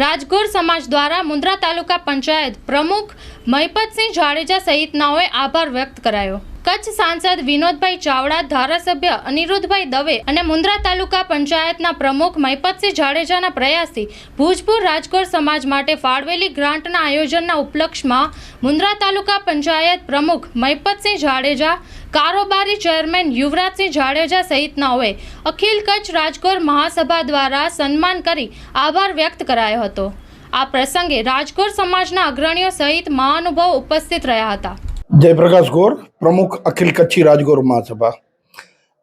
રાજગોર સમાજ દ્વારા મુન્દ્રા તાલુકા પંચાયત પ્રમુખ મહિપતસિંહ જાડેજા સહિતનાઓએ આભાર વ્યક્ત કરાયો. કચ્છ સાંસદ વિનોદભાઈ ચાવડા, ધારાસભ્ય અનિરુદ્ધભાઈ દવે અને મુન્દ્રા તાલુકા પંચાયતના પ્રમુખ મહિપતસિંહ જાડેજાના પ્રયાસથી ભુજપુર રાજકોર સમાજ માટે ફાળવેલી ગ્રાન્ટના આયોજનના ઉપલક્ષમાં મુન્દ્રા તાલુકા પંચાયત પ્રમુખ મહિપતસિંહ જાડેજા, કારોબારી ચેરમેન યુવરાજસિંહ જાડેજા સહિતનાઓએ અખિલ કચ્છ રાજકોર મહાસભા દ્વારા સન્માન કરી આભાર વ્યક્ત કરાયો હતો. આ પ્રસંગે રાજકોર સમાજના અગ્રણીઓ સહિત મહાનુભાવો ઉપસ્થિત રહ્યા હતા. જયપ્રકાશ ગોર, પ્રમુખ અખિલ કચ્છી રાજગોર મહાસભા.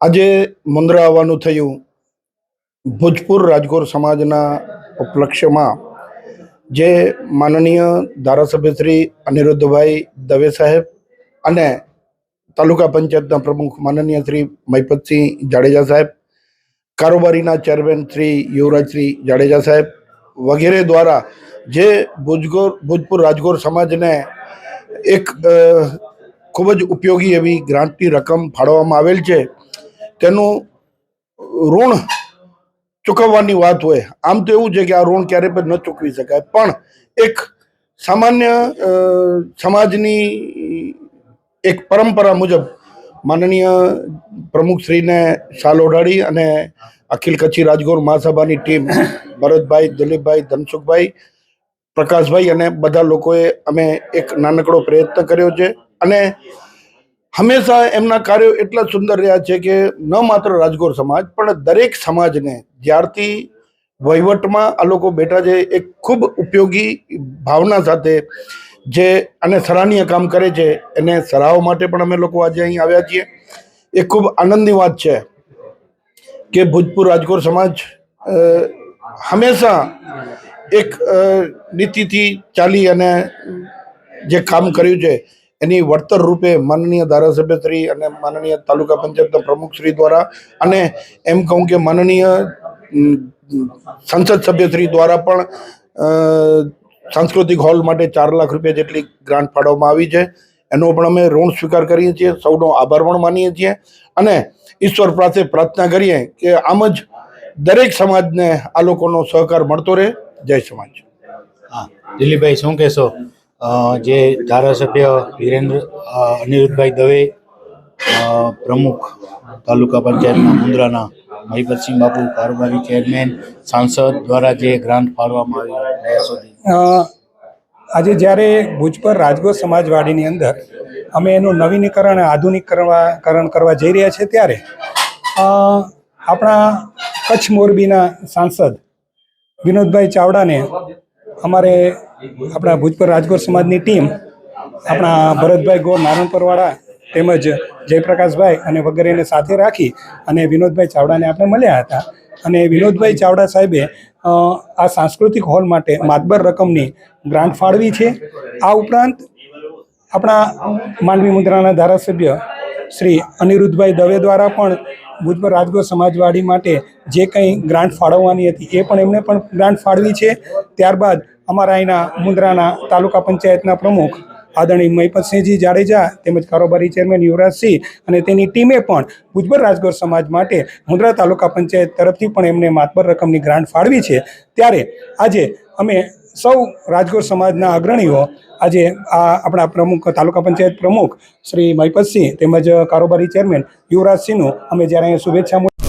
આજે મુંદ્રા આવવાનું થયું. ભોજપુર રાજગોર સમાજના ઉપલક્ષ્યમાં જે માનનીય ધારાસભ્ય શ્રી અનિરુદ્ધભાઈ દવે સાહેબ અને તાલુકા પંચાયતના પ્રમુખ માનનીય શ્રી મહિપતસિંહ જાડેજા સાહેબ, કારોબારીના ચેરમેન શ્રી યુવરાજશ્રી જાડેજા સાહેબ વગેરે દ્વારા જે ભુજગોર, ભોજપુર રાજગોર સમાજને એક ખૂબ જ ઉપયોગી એવી ગ્રાન્ટની રકમ ફાળવવામાં આવેલ છે. તેનું ઋણ ચૂકવવાની વાત હોય, આમ તો એવું છે કે આ ઋણ ક્યારે પણ ન ચૂકવી શકાય. પણ એક સામાન્ય સમાજની એક પરંપરા મુજબ માનનીય પ્રમુખશ્રીને શાલ ઓઢાડી અને અખિલ કચ્છી રાજગોર મહાસભાની ટીમ ભરતભાઈ, દિલીપભાઈ, ધનસુખભાઈ પ્રકાશભાઈ અને બધા લોકોએ અમે એક નાનકડો પ્રયત્ન કર્યો છે. અને હંમેશા એમના કાર્યો એટલા સુંદર રહ્યા છે કે ન માત્ર રાજગોર સમાજ, પણ દરેક સમાજને જ્યારથી વહીવટમાં આ લોકો બેઠા છે એક ખૂબ ઉપયોગી ભાવના સાથે જે અને સરાહનીય કામ કરે છે, એને સરાહવા માટે પણ અમે લોકો આજે અહીં આવ્યા છીએ. એ ખૂબ આનંદની વાત છે કે ભોજપુર રાજકોટ સમાજ હંમેશા એક નીતિથી ચાલી અને જે કામ કર્યું છે, એની વળતર રૂપે માનનીય ધારાસભ્યશ્રી અને માનનીય તાલુકા પંચાયતના પ્રમુખશ્રી દ્વારા અને એમ કહું કે માનનીય સંસદ સભ્યશ્રી દ્વારા પણ સાંસ્કૃતિક હોલ માટે ચાર લાખ રૂપિયા જેટલી ગ્રાન્ટ ફાળવવામાં આવી છે. એનો પણ અમે ઋણ સ્વીકાર કરીએ છીએ, સૌનો આભાર પણ માનીએ છીએ અને ઈશ્વર પાસે પ્રાર્થના કરીએ કે આમ જ દરેક સમાજને આ લોકોનો સહકાર મળતો રહે. જય સમાજ. હા દિલીપભાઈ શું કહેશો? જે ધારાસભ્ય વિરેન્દ્ર અનિરુદ્ધભાઈ દવે પ્રમુખ તાલુકા પંચાયતના મુન્દ્રાના મહિપતસિંહ બાપુ કારોબારી ચેરમેન સાંસદ દ્વારા જે ગ્રાન્ટ ફાળવામાં આવી આજે જ્યારે ભુજ પર રાજગોર સમાજવાડીની અંદર અમે એનું નવીનીકરણ અને આધુનિકરણ કરવા જઈ રહ્યા છીએ ત્યારે આપણા કચ્છ મોરબીના સાંસદ વિનોદભાઈ ચાવડાને અમારે આપણા ભુજ રાજકોટ સમાજની ટીમ, આપણા ભરતભાઈ ગોર નારણપરવાળા તેમજ જયપ્રકાશભાઈ અને વગેરેને સાથે રાખી અને વિનોદભાઈ ચાવડાને આપણે મળ્યા હતા. અને વિનોદભાઈ ચાવડા સાહેબે આ સાંસ્કૃતિક હોલ માટે માતબર રકમની ગ્રાન્ટ ફાળવી છે. આ ઉપરાંત આપણા માંડવી મુદ્રાના ધારાસભ્ય શ્રી અનિરુદ્ધભાઈ દવે દ્વારા પણ ભુજપુર રાજગોર સમાજવાડી માટે જે કંઈ ગ્રાન્ટ ફાળવવાની હતી એ પણ એમને પણ ગ્રાન્ટ ફાળવી છે. ત્યારબાદ અમારા અહીંના મુન્દ્રાના તાલુકા પંચાયતના પ્રમુખ આદરણીય મહિપતસિંહજી જાડેજા તેમજ કારોબારી ચેરમેન યુવરાજસિંહ અને તેની ટીમે પણ ભુજબર રાજગોર સમાજ માટે મુંદ્રા તાલુકા પંચાયત તરફથી પણ એમને માતબર રકમની ગ્રાન્ટ ફાળવી છે. ત્યારે આજે અમે સૌ રાજકોટ સમાજના અગ્રણીઓ આજે આ આપણા પ્રમુખ, તાલુકા પંચાયત પ્રમુખ શ્રી મહિપતસિંહ તેમજ કારોબારી ચેરમેન યુવરાજસિંહનું અમે જ્યારે અહીંયા શુભેચ્છા